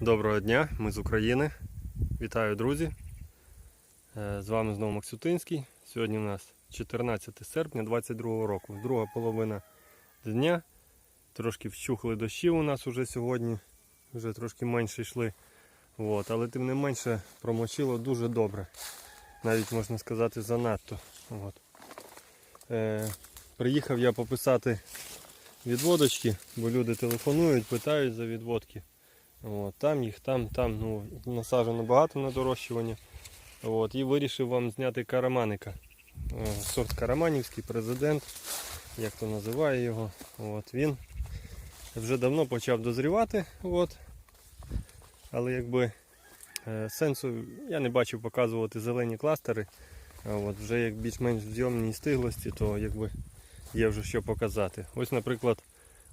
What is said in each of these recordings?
Доброго дня, ми з України. Вітаю, друзі. Е, З вами знову Максютинський. Сьогодні у нас 14 серпня 2022 року. Друга половина дня. Трошки вщухли дощі у нас уже сьогодні. Вже трошки менше йшли. От, але тим не менше промочило дуже добре. Навіть можна сказати занадто. От. Е, приїхав я пописати відводочки, бо люди телефонують, питають за відводки. От, там їх, там, там, ну, насаджено багато на дорощування. От, і вирішив вам зняти караманика. Е, Сорт караманівський, президент, як то називає його. От, він вже давно почав дозрівати. От. Але якби е, сенсу я не бачив показувати зелені кластери. От, вже як більш-менш в зйомній стиглості, то якби є вже що показати. Ось, наприклад,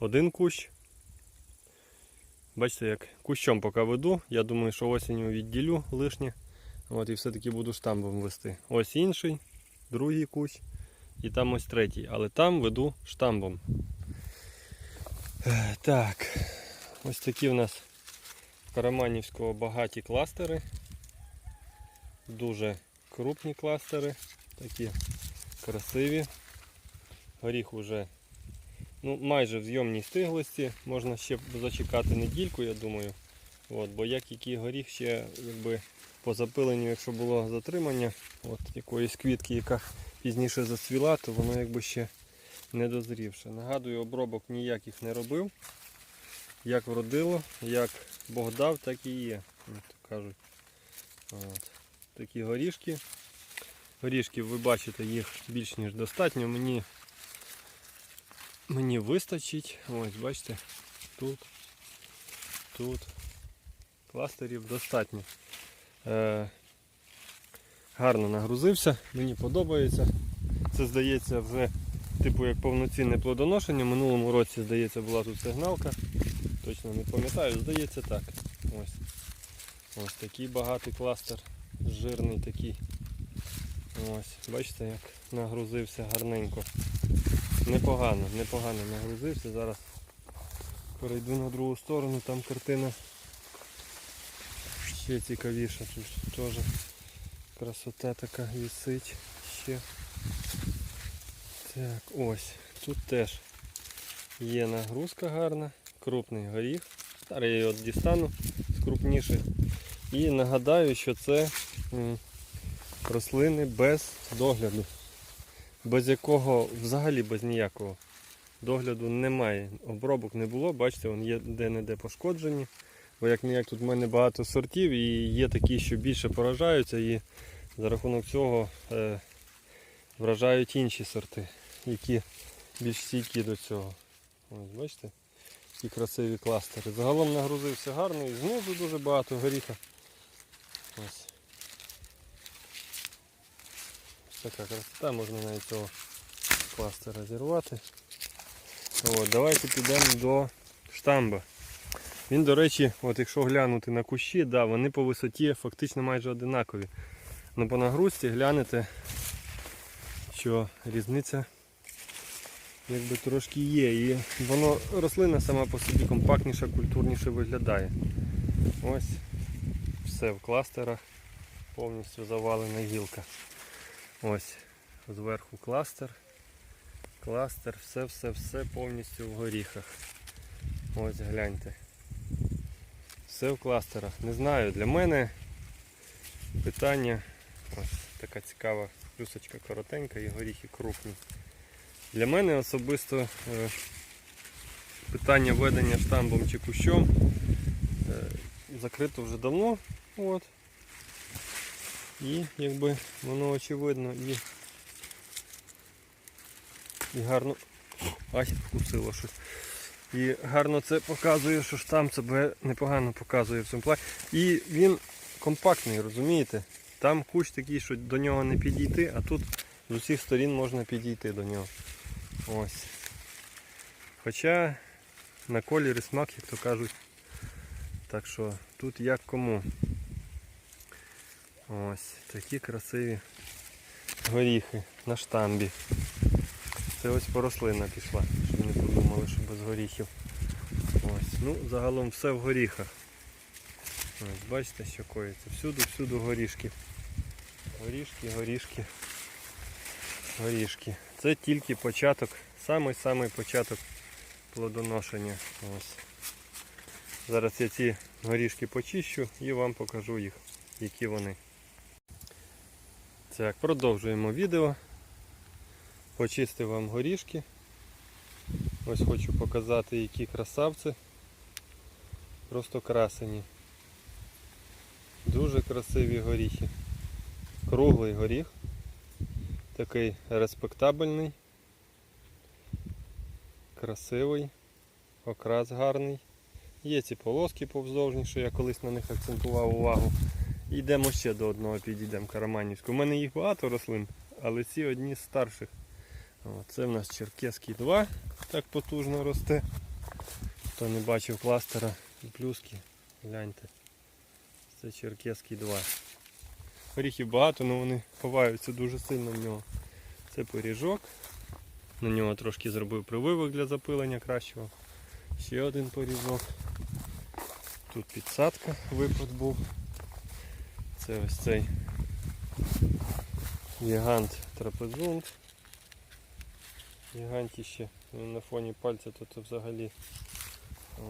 один кущ. Бачите, як кущом поки веду. Я думаю, що осінню відділю лишнє. От, і все-таки буду штамбом вести. Ось інший, другий кущ. І там ось третій. Але там веду штамбом. Так, ось такі в нас караманівського багаті кластери. Дуже крупні кластери, такі красиві. Горіх уже ну, майже в зйомній стиглості. Можна ще зачекати недільку, я думаю. От, бо як який горіх ще якби, по запиленню, якщо було затримання от, якоїсь квітки, яка пізніше зацвіла, то воно якби ще не дозрівше. Нагадую, обробок ніяких не робив. Як вродило, як Бог дав, так і є. То кажуть. От. Такі горішки. Горішків ви бачите, їх більш ніж достатньо. Мені Мені вистачить. Ось, бачите, тут, тут. Кластерів достатньо. Е, гарно нагрузився, мені подобається. Це здається вже типу як повноцінне плодоношення. Минулому році, здається, була тут сигналка. Точно не пам'ятаю, здається так. Ось. Ось такий багатий кластер, жирний такий. Ось, бачите, як нагрузився гарненько. Непогано, непогано нагрузився. Зараз перейду на другу сторону, там картина ще цікавіша. Тут теж красота така висить ще. Так, ось. Тут теж є нагрузка гарна, крупний горіх. Зараз я його дістану з крупніших. І нагадаю, що це рослини без догляду без якого взагалі без ніякого догляду немає. Обробок не було, бачите, вон є де-не-де пошкоджені. Бо як не як тут в мене багато сортів і є такі, що більше поражаються і за рахунок цього е, вражають інші сорти, які більш стійкі до цього. Ось, бачите, які красиві кластери. Загалом нагрузився гарно і знизу дуже багато горіха. Ось. Така красота, можна навіть цього кластера зірвати. От, давайте підемо до штамба. Він, до речі, от якщо глянути на кущі, да, вони по висоті фактично майже одинакові. Але по нагрузці глянете, що різниця якби трошки є. І воно рослина сама по собі компактніша, культурніше виглядає. Ось все в кластерах, повністю завалена гілка. Ось, зверху кластер. Кластер, все-все-все повністю в горіхах. Ось гляньте. Все в кластерах. Не знаю, для мене питання. Ось така цікава плюсочка коротенька і горіхи крупні. Для мене особисто е, питання ведення штамбом чи кущом е, закрито вже давно. От. І якби воно очевидно і, і гарно... Ай, вкусило щось. І гарно це показує, що штам себе непогано показує в цьому плані. І він компактний, розумієте? Там кущ такий, що до нього не підійти, а тут з усіх сторін можна підійти до нього. Ось. Хоча на колір і смак, як то кажуть. Так що тут як кому. Ось такі красиві горіхи на штамбі. Це ось порослина пішла, щоб не подумали, що без горіхів. Ось, ну загалом все в горіхах. Ось бачите, що коїться. Всюди горішки. Горішки, горішки. Горішки. Це тільки початок, самий-самий початок плодоношення. Ось. Зараз я ці горішки почищу і вам покажу їх, які вони. Так, продовжуємо відео. Почистив вам горішки. Ось хочу показати, які красавці. Просто красені. Дуже красиві горіхи. Круглий горіх. Такий респектабельний. Красивий. Окрас гарний. Є ці полоски повздовжні, що я колись на них акцентував увагу. Йдемо ще до одного, підійдемо Караманівську. У мене їх багато рослин, але ці одні з старших. Це в нас Черкеський 2, так потужно росте. Хто не бачив кластера і плюски, гляньте. Це Черкеський 2. Горіхів багато, але вони ховаються дуже сильно в нього. Це пиріжок. На нього трошки зробив прививок для запилення кращого. Ще один порізок. Тут підсадка випад був. Це ось цей гігант трапезунт. Гігантіще. На фоні пальця тут взагалі.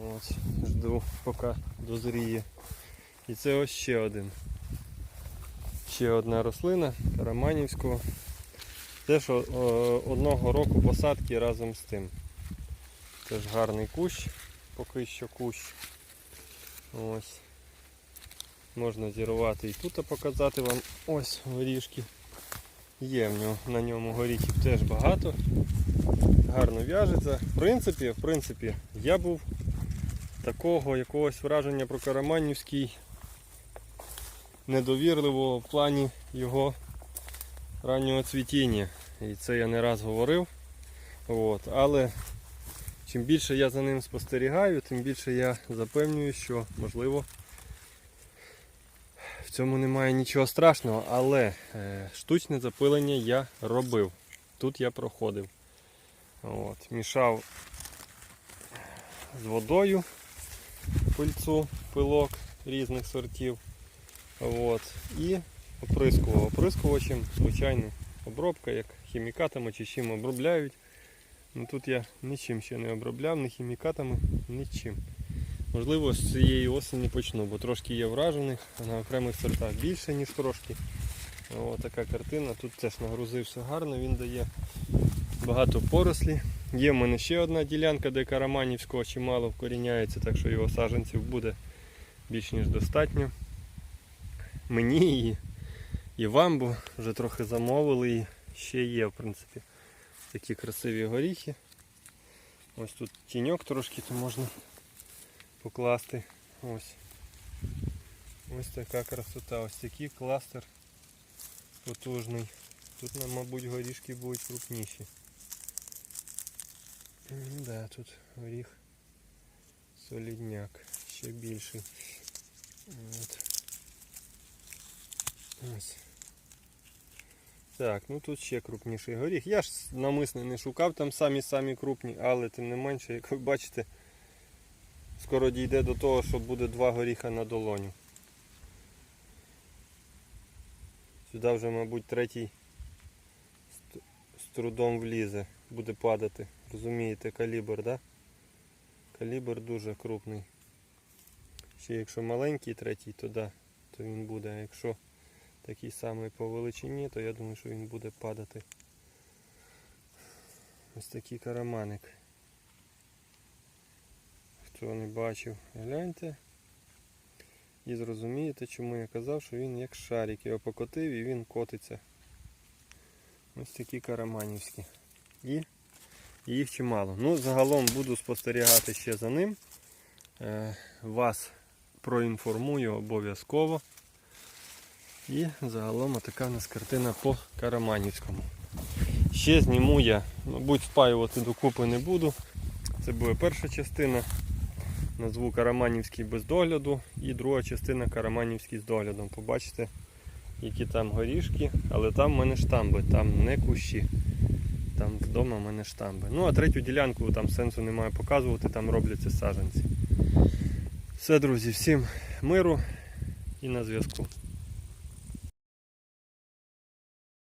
От, жду поки дозріє. І це ось ще один. Ще одна рослина Караманівського. Теж о, одного року посадки разом з тим. Теж гарний кущ, поки що кущ. Ось. Можна зірвати і тут показати вам ось горішки. Є в нього, на ньому горіхів теж багато. Гарно в'яжеться. В принципі, в принципі, я був такого якогось враження про Караманівський недовірливого в плані його раннього цвітіння. І це я не раз говорив. От. Але чим більше я за ним спостерігаю, тим більше я запевнюю, що можливо в цьому немає нічого страшного, але е, штучне запилення я робив. Тут я проходив. От, Мішав з водою пильцу, пилок різних сортів. От, і оприскував. Оприскувачем, звичайно, обробка, як хімікатами чи чим обробляють. Ну, Тут я нічим ще не обробляв, ні хімікатами, нічим. Можливо, з цієї осені почну, бо трошки є вражених, на окремих сортах більше, ніж трошки. О, така картина. Тут теж нагрузився гарно, він дає багато порослі. Є в мене ще одна ділянка, де Караманівського чимало вкоріняється, так що його саджанців буде більш ніж достатньо. Мені і, і вам, бо вже трохи замовили і ще є, в принципі, такі красиві горіхи. Ось тут тіньок трошки, то можна покласти. Ось. Ось така красота, ось такий кластер потужний. Тут, мабуть, горішки будуть крупніші. Да, тут горіх солідняк, ще більший. От. Ось. Так, ну тут ще крупніший горіх. Я ж намисно не шукав там самі-самі крупні, але тим не менше, як ви бачите, скоро дійде до того, що буде два горіха на долоню. Сюди вже, мабуть, третій з- трудом влізе, буде падати. Розумієте, калібр, так? Да? Калібр дуже крупний. Ще якщо маленький третій, то да, то він буде. А якщо такий самий по величині, то я думаю, що він буде падати. Ось такий караманик. Хто не бачив, гляньте. І зрозумієте, чому я казав, що він як шарик. Його покотив і він котиться. Ось такі караманівські. І їх чимало. Ну, загалом буду спостерігати ще за ним. Е, Вас проінформую обов'язково. І загалом така у нас картина по Караманівському. Ще зніму я, мабуть, спаювати докупи не буду. Це буде перша частина. Назву Караманівський без догляду і друга частина Караманівський з доглядом. Побачите, які там горішки, але там в мене штамби, там не кущі. Там вдома в мене штамби. Ну а третю ділянку там сенсу немає показувати, там робляться саджанці. Все, друзі, всім миру і на зв'язку.